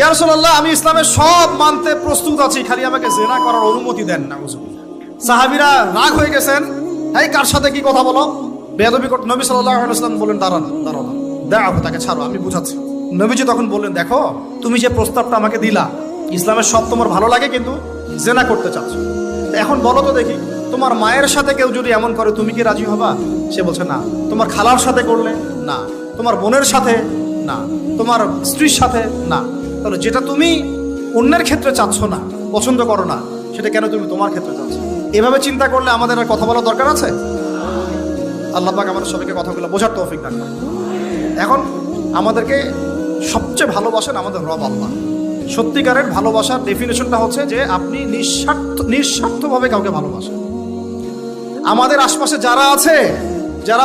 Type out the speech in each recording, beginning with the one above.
ইয়ারসোল্লাহ আমি ইসলামের সব মানতে প্রস্তুত আছি, খালি আমাকে জেনা করার অনুমতি দেন না সাহাবিরা রাগ হয়ে গেছেন, এই কার সাথে কি কথা বলো? বেদবি নবী সাল্লাহ ইসলাম বললেন, দাঁড়ান দাঁড়ান দেখো তাকে ছাড়ো, আমি বুঝাচ্ছি। নবীজি তখন বললেন, দেখো, তুমি যে প্রস্তাবটা আমাকে দিলা, ইসলামের সব তোমার ভালো লাগে, কিন্তু জেনা করতে চাচ্ছ। এখন বলো তো দেখি, তোমার মায়ের সাথে কেউ যদি এমন করে, তুমি কি রাজি হবা? সে বলছে, না। তোমার খালার সাথে করলে, না। তোমার বোনের সাথে, না। তোমার স্ত্রীর সাথে, না। তাহলে যেটা তুমি অন্যের ক্ষেত্রে চাচ্ছ না, পছন্দ করো না, সেটা কেন তুমি তোমার ক্ষেত্রে চাচ্ছ? এভাবে চিন্তা করলে আমাদের আর কথা বলার দরকার আছে? আল্লাহ পাক আমাদের সবাইকে কথাগুলো বোঝার তৌফিক করেন। এখন আমাদেরকে সবচেয়ে ভালোবাসেন আমাদের রব আল্লাহ। সত্যিকারের ভালোবাসার ডেফিনেশনটা হচ্ছে যে আপনি নিঃস্বার্থ, নিঃস্বার্থভাবে কাউকে ভালোবাসেন। আমাদের আশপাশে যারা আছে, যারা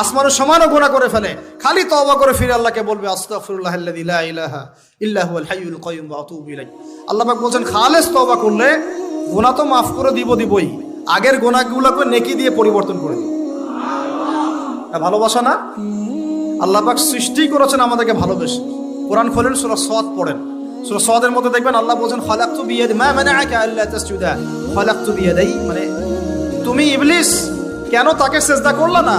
আসমানের সমানও গোনা করে ফেলে। খালি তওবা করে ফিরে আল্লাহকে বলবে লা ইলাহা ইলাইহি। আল্লাহ বলছেন, খালেস তওবা করলে গোনা তো মাফ করে দিব দিবই। আগের গোনাগুলোকে নেকি দিয়ে পরিবর্তন করে দিব ভালোবাসা না? আল্লাহ পাক সৃষ্টি করেছেন আমাদেরকে ভালোবেসে। কোরআন খোলেন সুরা সাদ পড়েন। সুরা সদের মধ্যে দেখবেন আল্লাহ বলছেন, খালাকতু বিয়াদি মা মানাআকা আল্লা তাসজুদা। খালাকতু বিয়াদাই মানে তুমি ইবলিস, কেন তাকে সেজদা করলা না?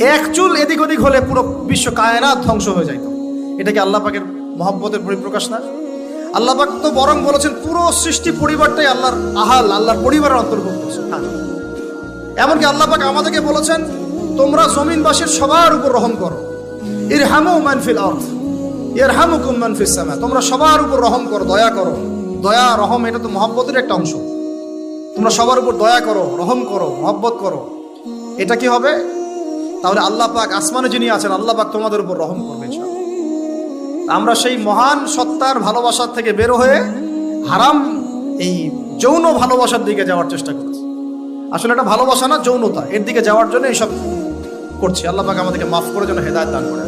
এক চুল এদিক ওদিক হলে পুরো বিশ্ব কায়নাত ধ্বংস হয়ে যাইত। এটা কি আল্লাহ পাকের মহব্বতের পরিপ্রকাশ না? আল্লাহ পাক তো বরং বলেছেন, পুরো সৃষ্টি পরিবারটাই আল্লাহর আহাল, আল্লাহর পরিবারের অন্তর্ভুক্ত। এমনকি আল্লাহ পাক আমাদেরকে বলেছেন, তোমরা জমিনবাসীর সবার উপর রহম করো। এর হামু মানফিল অর্থ এর হামুকুম মানফিস সামা, তোমরা সবার উপর রহম করো, দয়া করো। দয়া, রহম এটা তো মহব্বতের একটা অংশ। তোমরা সবার উপর দয়া করো, রহম করো, মহব্বত করো। এটা কি হবে? তাহলে আল্লাহ পাক আসমানে যিনি আছেন, আল্লাহ পাক তোমাদের উপর রহম করবে আমরা সেই মহান সত্তার ভালোবাসার থেকে বের হয়ে হারাম এই যৌন ভালোবাসার দিকে যাওয়ার চেষ্টা করছি। আসলে এটা ভালোবাসা না, যৌনতা। এর দিকে যাওয়ার জন্য এইসব করছি। আল্লাহ পাক আমাদেরকে মাফ করে যেন হেদায়ত দান করে।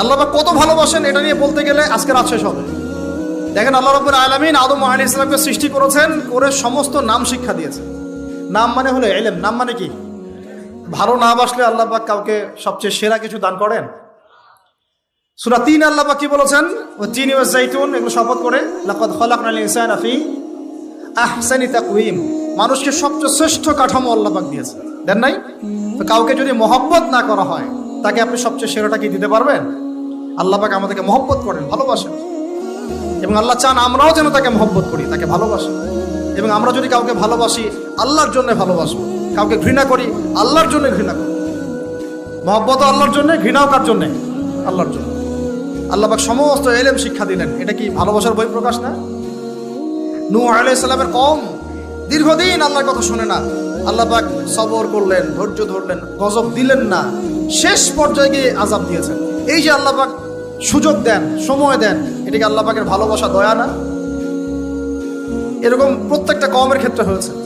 আল্লাহ পাক কত ভালোবাসেন এটা নিয়ে বলতে গেলে আজকে রাত শেষ হবে। দেখেন আল্লাহ রব্বুল আলমিন আদম আলী ইসলামকে সৃষ্টি করেছেন, করে সমস্ত নাম শিক্ষা দিয়েছেন। নাম মানে হলো এলেম। নাম মানে কি? ভালো না বাসলে আল্লাহ কাউকে সবচেয়ে সেরা কিছু দান করেন? সুরা তিন আল্লাহ কি বলেছেন? ও তিন ইউজ জাইতুন এগুলো শপথ করে মানুষকে সবচেয়ে শ্রেষ্ঠ কাঠামো আল্লাহ পাক দিয়েছে দেন নাই? তো কাউকে যদি মহব্বত না করা হয়, তাকে আপনি সবচেয়ে সেরাটা কি দিতে পারবেন? আল্লাহ পাক আমাদেরকে মহব্বত করেন, ভালোবাসেন। এবং আল্লাহ চান আমরাও যেন তাকে মহব্বত করি, তাকে ভালোবাসি। এবং আমরা যদি কাউকে ভালোবাসি, আল্লাহর জন্য ভালোবাসবো। কাউকে ঘৃণা করি, আল্লাহর জন্য ঘৃণা করি। মহব্বত আল্লাহর জন্য, ঘৃণাও কার জন্যে? আল্লাহর জন্য। আল্লাহ পাক সমস্ত এলেম শিক্ষা দিলেন। এটা কি ভালোবাসার বই প্রকাশ না? নূ আলাইসাল্লামের কম দীর্ঘদিন আল্লাহর কথা শুনে না। আল্লাহ পাক সবর করলেন, ধৈর্য ধরলেন, গজব দিলেন না। শেষ পর্যায়ে গিয়ে আজাব দিয়েছেন। এই যে আল্লাহ পাক সুযোগ দেন, সময় দেন এটাকে আল্লাহ পাকের ভালোবাসা, দয়া না? এরকম প্রত্যেকটা কমের ক্ষেত্রে হয়েছে।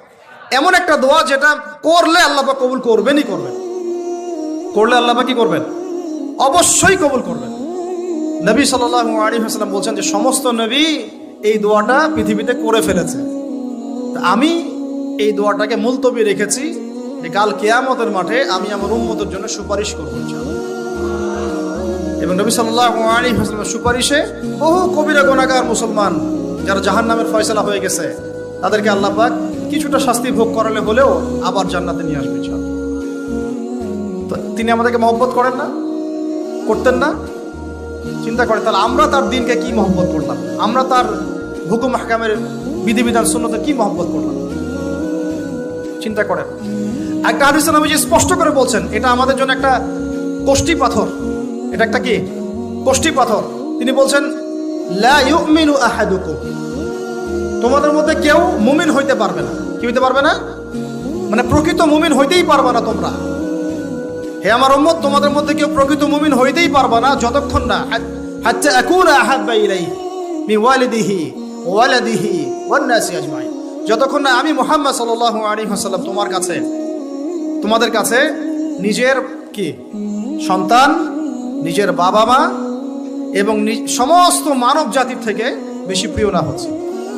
এমন একটা দোয়া যেটা করলে আল্লাপাক কবুল করবেনই করবেন। করলে আল্লাপাক কি করবেন? অবশ্যই কবুল করবেন। নবী সাল্লাহ আলী হাসলাম বলছেন যে, সমস্ত নবী এই দোয়াটা পৃথিবীতে করে ফেলেছে। আমি এই দোয়াটাকে মুলতবি রেখেছি যে, কাল কেয়ামতের মাঠে আমি আমার উন্মতের জন্য সুপারিশ করব এবং নবী সাল্লাহ আলী হাসলামের সুপারিশে বহু কবিরা গোনাগার মুসলমান যারা জাহান নামের ফয়সলা হয়ে গেছে, তাদেরকে আল্লাহ পাক কিছুটা শাস্তি ভোগ করালে হলেও আবার জান্নাতে নিয়ে আসবে তো তিনি আমাদেরকে মহব্বত করেন না, করতেন না। চিন্তা করে, তাহলে আমরা তার দিনকে কি মহব্বত করলাম আমরা তার হুকুম হাকামের বিধিবিধান শূন্যতে কি মহব্বত করলাম চিন্তা করেন। একটা হাদিস যে স্পষ্ট করে বলছেন, এটা আমাদের জন্য একটা কোষ্টি পাথর। এটা একটা কি? কোষ্টি পাথর। তিনি বলছেন, লা ইউমিনু আহাদুকুম। তোমাদের মধ্যে কেউ মুমিন হইতে পারবে না। কি হইতে পারবে না? মানে প্রকৃত মুমিন হইতেই পারবে না তোমরা। হে আমার উম্মত, তোমাদের মধ্যে কেউ প্রকৃত মুমিন হইতেই পারবে না, যতক্ষণ না হাত্তা আকুনা আহাব্বা ইলাইহি মি ওয়ালিদিহি ওয়ালাদিহি ওয়ান নাসি আজমাইন। যতক্ষণ না আমি মুহাম্মদ সাল্লাল্লাহু আলাইহি ওয়াসাল্লাম তোমার কাছে তোমাদের কাছে নিজের কি? সন্তান, নিজের বাবা মা এবং সমস্ত মানব জাতির থেকে বেশি প্রিয় না হচ্ছে।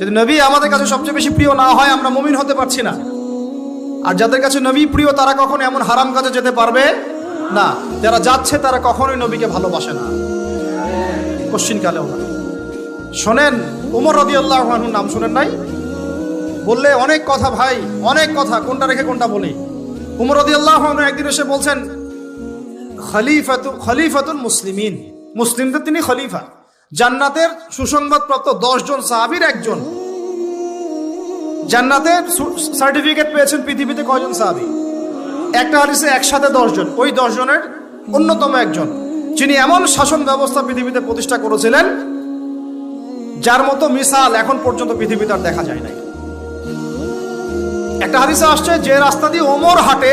যদি নবী আমাদের কাছে সবচেয়ে বেশি প্রিয় না হয়, আমরা মমিন হতে পারছি না। আর যাদের কাছে নবী প্রিয়, তারা কখনো এমন হারাম কাজে যেতে পারবে না। যারা যাচ্ছে, তারা কখনোই নবীকে ভালোবাসে না। কশ্চিন কালেও না। শোনেন, উমর রদি আল্লাহ নাম শোনেন নাই? বললে, অনেক কথা ভাই, অনেক কথা, কোনটা রেখে কোনটা বলি? উমর রদি আল্লাহ একদিন এসে বলছেন, খলিফাতু, খলিফাতুল মুসলিমিন। মুসলিমদের তিনি খলিফা। জান্নাতের সুসংবাদপ্রাপ্ত দশজন সাহাবির একজন। জান্নাতের সার্টিফিকেট পেয়েছেন পৃথিবীতে কয়জন সাহাবি? একটা হারিসে একসাথে দশজন। ওই দশজনের অন্যতম একজন, যিনি এমন শাসন ব্যবস্থা পৃথিবীতে প্রতিষ্ঠা করেছিলেন, যার মতো মিসাল এখন পর্যন্ত পৃথিবীতে আর দেখা যায় নাই। একটা হাদিসে আসছে, যে রাস্তা দিয়ে ওমর হাঁটে,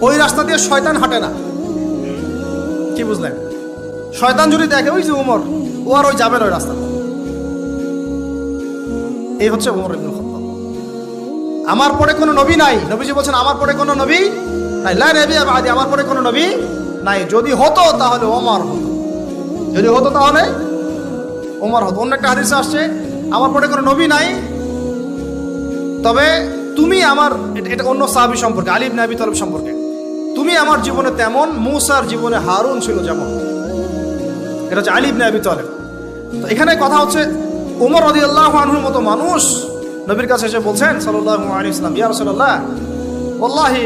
ওই রাস্তা দিয়ে শয়তান হাঁটে না। কি বুঝলেন? শয়তান যদি দেখে, ওই যে উমর, ও আর ওই যাবে না ওই রাস্তা এই হচ্ছে উমর ইবনুল খাত্তাব। আমার পরে কোনো নবী নাই। নবীজি বলছেন, আমার পরে কোনো নবী নাই। লা নবী আদি আমার পরে কোনো নবী নাই। যদি হতো, তাহলে ওমর হতো। যদি হতো, তাহলে ওমর হতো। অন্য একটা হাদিসে আসছে, আমার পরে কোনো নবী নাই, তবে তুমি আমার এটা- এটা অন্য সাহাবি সম্পর্কে আলিব নাবি তলব সম্পর্কে। তুমি আমার জীবনে তেমন, মুসার জীবনে হারুন ছিল যেমন। এটা হচ্ছে আলিব নাবি তলেব। তো এখানে কথা হচ্ছে উমর রদি আল্লাহ আনহুর মতো মানুষ নবীর কাছে এসে বলছেন আলাইহি ইসলাম ইয়া রাসূলুল্লাহ, ওয়াল্লাহি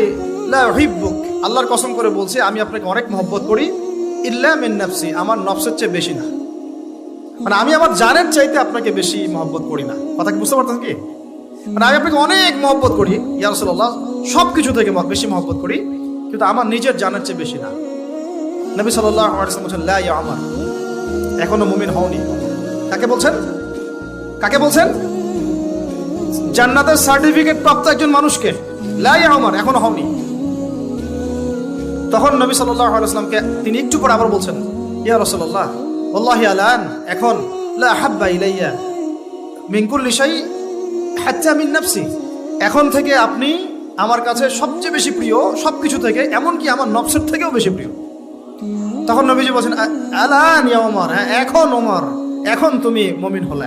লা উহিব্বুক। আল্লাহর কসম করে বলছি, আমি আপনাকে অনেক মহব্বত করি, ইল্লা মিন নাফসি, আমার নফসের চেয়ে বেশি না। মানে আমি আমার জানের চাইতে আপনাকে বেশি মহব্বত করি না। কথা কি বুঝতে পারতেন কি? মানে আমি আপনাকে অনেক মহব্বত করি, ইয়া রাসূলুল্লাহ সব কিছু থেকে বেশি মহব্বত করি, কিন্তু আমার নিজের জানের চেয়ে বেশি না। নবী ওয়াসাল্লাম বলছেন, লা আমার এখনও মুমিন হওনি। কাকে বলছেন? কাকে বলছেন? জান্নাতের সার্টিফিকেট প্রাপ্ত একজন মানুষকে। লাই আমার এখনও হওনি। তখন নবী সাল্লাল্লাহু আলাইহি ওয়াসাল্লামকে তিনি একটু পরে আবার বলছেন, ইয়া রাসূলুল্লাহ, ওয়াল্লাহি আলান, এখন লা হাব্বা ইলাইয়া কুল্লি শাই, হাত্তা মিন নাফসি। এখন থেকে আপনি আমার কাছে সবচেয়ে বেশি প্রিয়, সবকিছু থেকে, এমনকি আমার নফসের থেকেও বেশি প্রিয়। তখন নবীজি বলছেন, "আ- আলান ইয়া ওমর হ্যাঁ এখন ওমর, এখন তুমি মমিন হলে।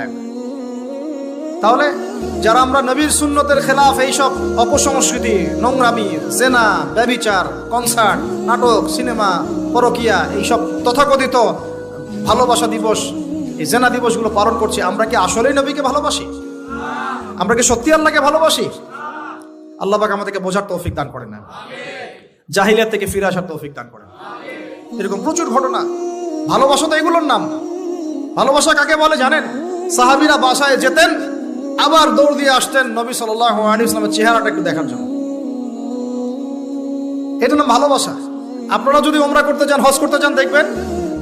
তাহলে যারা আমরা নবীর সুন্নতের খেলাফ এইসব অপসংস্কৃতি, নোংরামি, জেনা ব্যবিচার কনসার্ট, নাটক, সিনেমা, পরকিয়া, এইসব তথাকথিত ভালোবাসা দিবস, এই জেনা দিবসগুলো পালন করছি, আমরা কি আসলেই নবীকে ভালোবাসি? আমরা কি সত্যি আল্লাহকে ভালোবাসি? আল্লাহ পাক আমাদেরকে বোঝার তৌফিক দান করেন। না জাহিলিয়া থেকে ফিরে আসার তৌফিক দান করেন। এরকম প্রচুর ঘটনা। ভালোবাসা তো এগুলোর নাম। ভালোবাসা কাকে বলে জানেন? সাহাবিরা বাসায় যেতেন, আবার দৌড় দিয়ে আসতেন নবী ইসলামের চেহারাটা একটু দেখার জন্য। এটা নাম ভালোবাসা। আপনারা যদি ওমরা করতে চান, হজ করতে চান, দেখবেন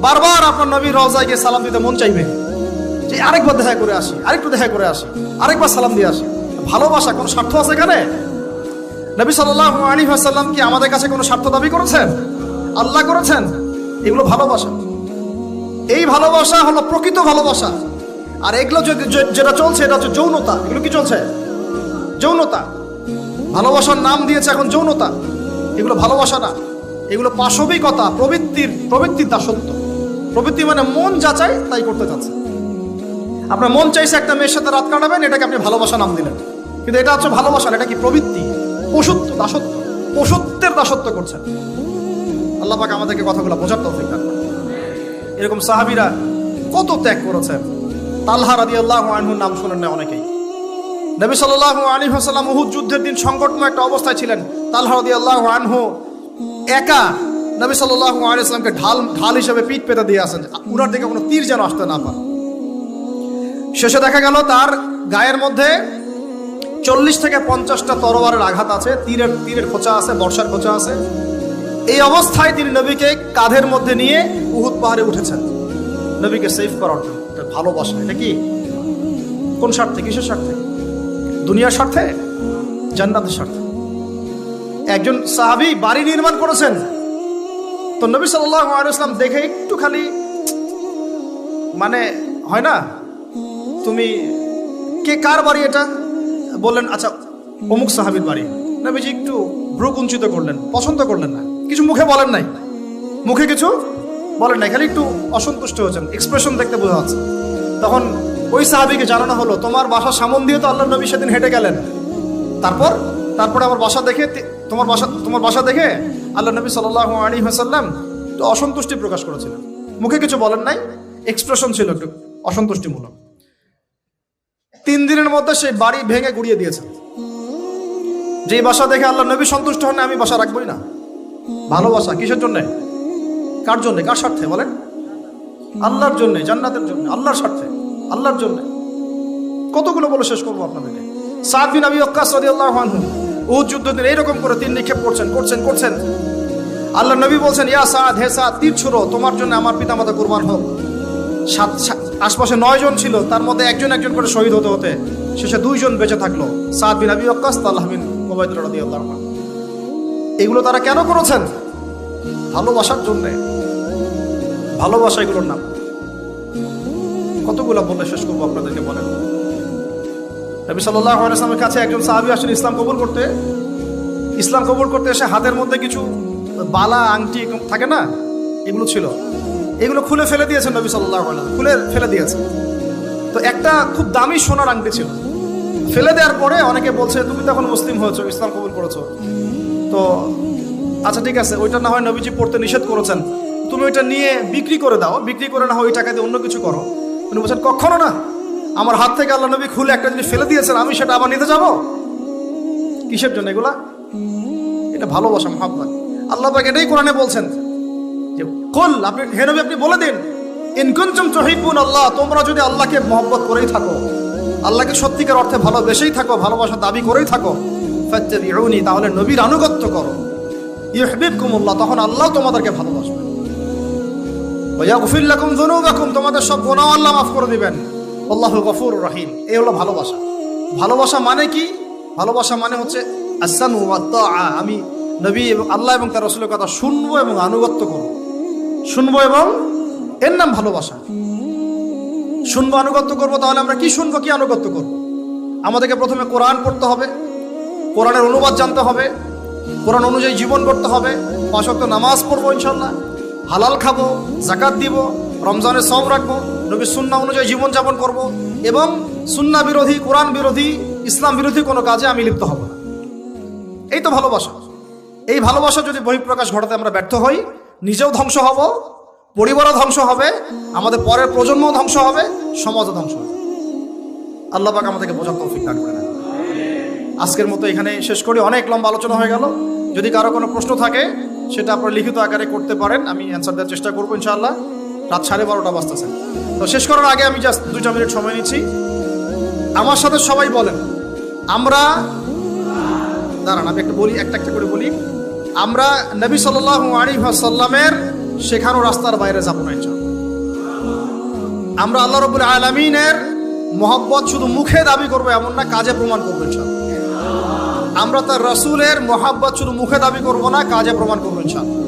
বারবার আপনার নবী রওজায় গিয়ে সালাম দিতে মন চাইবে। যে আরেকবার দেখা করে আসি, আরেকটু দেখা করে আসি, আরেকবার সালাম দিয়ে আসি। ভালোবাসা, কোনো স্বার্থ আছে এখানে? নবী সাল্লাল্লাহু আলাইহি ওয়াসাল্লাম কি আমাদের কাছে কোনো স্বার্থ দাবি করেছেন? আল্লাহ করেছেন? এগুলো ভালোবাসা। এই ভালোবাসা হলো প্রকৃত ভালোবাসা। আর এগুলো যেটা চলছে, এটা হচ্ছে যৌনতা। এগুলো কি চলছে? যৌনতা। ভালোবাসার নাম দিয়েছে এখন যৌনতা। এগুলো ভালোবাসা না। এগুলো পাশবিকতা, প্রবৃত্তির প্রবৃত্তির দাসত্ব প্রবৃত্তি মানে মন যা চায় তাই করতে চাচ্ছে। আপনার মন চাইছে একটা মেয়ের সাথে রাত কাটাবেন, এটাকে আপনি ভালোবাসা নাম দিলেন। কিন্তু এটা হচ্ছে ভালোবাসা এটা কি প্রবৃত্তি? পশুত্ব, দাসত্ব। পশুত্বের দাসত্ব করছেন। আল্লাহ আমাদেরকে কথাগুলো বোঝার তৌফিক দান এরকম সাহাবীরা কত ত্যাগ করেছেন তালহা রাদিয়াল্লাহু আনহুর নাম শুনেন না অনেকেই। নবী সাল্লাল্লাহু আলাইহি ওয়াসাল্লাম উহুদ যুদ্ধের দিন সংকটময় একটা অবস্থায় ছিলেন। তালহা রাদিয়াল্লাহু আনহু একা নবী সাল্লাল্লাহু আলাইহি ওয়াসাল্লামকে ঢাল ঢাল হিসেবে পিঠ পেতে দিয়ে আসেন। উনার দিকে কোনো তীর যেন আসতে না পারে। শেষে দেখা গেল তার গায়ের মধ্যে চল্লিশ থেকে পঞ্চাশটা তরবারের আঘাত আছে। তীরের তীরের খোঁচা আছে, বর্ষার খোঁচা আছে। এই অবস্থায় তিনি নবীকে কাঁধের মধ্যে নিয়ে উহুদ পাহাড়ে উঠেছেন। নবীকে সেভ করার জন্য। ভালোবাসা। এটা কি? কোন স্বার্থে? কিসের স্বার্থে? দুনিয়ার স্বার্থে? জান্নাতের স্বার্থে? একজন সাহাবী বাড়ি নির্মাণ করেছেন। তো নবী ওয়াসাল্লাম দেখে একটু খালি মানে হয় না? তুমি কে কার বাড়ি এটা? বললেন আচ্ছা অমুক সাহাবির বাড়ি। নবীজি একটু ভ্রু কুঞ্চিত করলেন, পছন্দ করলেন না। কিছু মুখে বলেন নাই। মুখে কিছু বলেন নাই, খালি একটু অসন্তুষ্ট হয়েছেন এক্সপ্রেশন দেখতে বোঝা যাচ্ছে। তখন ওই সাহাবিকে জানানো হলো, তোমার বাসার সামন দিয়ে তো আল্লাহ নবী সেদিন হেঁটে গেলেন। তারপর, তারপরে আমার বাসা দেখে তোমার বাসা তোমার বাসা দেখে আল্লাহ নবী সাল্লাহ আলী হাসাল্লাম তো অসন্তুষ্টি প্রকাশ করেছিলেন। মুখে কিছু বলেন নাই এক্সপ্রেশন ছিল একটু অসন্তুষ্টিমূলক। তিন দিনের মধ্যে সেই বাড়ি ভেঙে গুড়িয়ে দিয়েছে যে বাসা দেখে আল্লাহ নবী সন্তুষ্ট হন আমি বাসা রাখবই না। ভালোবাসা কিসের জন্যে? কার জন্যে? কার স্বার্থে বলেন? আল্লাহর জন্যে, জান্নাতের জন্য, আল্লাহর স্বার্থে, আল্লাহর জন্যে। কতগুলো বলে শেষ করব আপনাদেরকে? সাদ বিন আবি উহুদ যুদ্ধ দিন এইরকম করে তিন নিক্ষেপ করছেন করছেন করছেন। আল্লাহ নবী বলছেন, ইয়া সাদ, হে সাদ, তীর ছুড়ো, তোমার জন্য আমার পিতামাতা কুরবান হোক। সাত আশপাশে নয় জন ছিল, তার মধ্যে একজন একজন করে শহীদ হতে হতে শেষে দুইজন বেঁচে থাকল। সাদ বিন আবি ওয়াক্কাস, তাল্লাহ বিন ওবায়দুল্লাহ রাদিয়াল্লাহু আনহু। এগুলো তারা কেন করেছেন? ভালোবাসার জন্যে। ভালোবাসা এগুলোর নাম। কতগুলো বলে শেষ করব আপনাদেরকে বলেন। নবী সাল্লাহ আলাইসলামের কাছে একজন সাহাবি আসেন ইসলাম কবুল করতে। ইসলাম কবুল করতে এসে হাতের মধ্যে কিছু বালা, আংটি থাকে না? এগুলো ছিল। এগুলো খুলে ফেলে দিয়েছেন নবী সাল্লাহ খুলে ফেলে দিয়েছেন। তো একটা খুব দামি সোনার আংটি ছিল। ফেলে দেওয়ার পরে অনেকে বলছে, তুমি তো এখন মুসলিম হয়েছো, ইসলাম কবুল করেছ। তো আচ্ছা ঠিক আছে, ওইটা না হয় নবীজি পড়তে নিষেধ করেছেন। তুমি ওইটা নিয়ে বিক্রি করে দাও, বিক্রি করে না হয় ওই টাকা দিয়ে অন্য কিছু করো। উনি বলছেন, কখনো না। আমার হাত থেকে আল্লাহ নবী খুলে একটা জিনিস ফেলে দিয়েছেন, আমি সেটা আবার নিতে যাব? কিসের জন্য এগুলা? এটা ভালোবাসা, মহাব্বত। আল্লাহ পাক এটাই কোরআনে বলছেন যে, কল, আপনি, হে নবী, আপনি বলে দিন ইনকুনচুম তহিবুন আল্লাহ তোমরা যদি আল্লাহকে মহব্বত করেই থাকো, আল্লাহকে সত্যিকার অর্থে ভালোবেসেই থাকো, ভালোবাসা দাবি করেই থাকো ফাত্তাবিউনি, তাহলে নবীর আনুগত্য করো। ইউহিবকুমুল্লাহ তখন আল্লাহ তোমাদেরকে ভালোবাসবে ওয়াগফির লাকুম যুনুবাকুম, তোমাদের সব গুনাহ আল্লাহ মাফ করে দিবেন। আল্লাহু গফুর রহিম, এই হলো ভালোবাসা। ভালোবাসা মানে কি? ভালোবাসা মানে হচ্ছে আসানু আমি নবী এবং আল্লাহ এবং তার রসুলের কথা শুনব এবং আনুগত্য করব। শুনব এবং এর নাম ভালোবাসা। শুনব, আনুগত্য করব, তাহলে আমরা কি শুনব, কি আনুগত্য করব? আমাদেরকে প্রথমে কোরআন পড়তে হবে। কোরআনের অনুবাদ জানতে হবে, কোরআন অনুযায়ী জীবন করতে হবে পাঁচক্ত নামাজ পড়ব ইনশাল্লাহ হালাল খাব জাকাত দিব, রমজানের সব রাখব নবী সুন্না অনুযায়ী জীবনযাপন করব এবং সুন্না বিরোধী, কোরআন বিরোধী, ইসলাম বিরোধী কোনো কাজে আমি লিপ্ত হব না। এই তো ভালোবাসা। এই ভালোবাসা যদি বহিঃপ্রকাশ ঘটাতে আমরা ব্যর্থ হই, নিজেও ধ্বংস হব, পরিবারও ধ্বংস হবে, আমাদের পরের প্রজন্মও ধ্বংস হবে, সমাজও ধ্বংস হবে। আল্লাহ পাক আমাদেরকে বোঝার তৌফিক দান করে আজকের মতো এখানে শেষ করি। অনেক লম্বা আলোচনা হয়ে গেল। যদি কারও কোনো প্রশ্ন থাকে, সেটা আপনার লিখিত আকারে করতে পারেন। আমি অ্যান্সার দেওয়ার চেষ্টা করব ইনশাআল্লাহ। রাত সাড়ে বারোটা বাজতেছে। তো শেষ করার আগে আমি জাস্ট দুইটা মিনিট সময় নিচ্ছি। আমার সাথে সবাই বলেন, আমরা, দাঁড়ান, আমি একটা বলি, একটা একটা করে বলি। আমরা নবী সাল্লাহ আলী সাল্লামের শেখানো রাস্তার বাইরে যাব না। আমরা আল্লাহ রবুল আলমিনের মোহাব্বত শুধু মুখে দাবি করব, এমন না, কাজে প্রমাণ করব ইনশাআল্লাহ। আমরা তার রসুলের মহাব্বাচুর মুখে দাবি করব না কাজে প্রমাণ করব ইনশাআল্লাহ।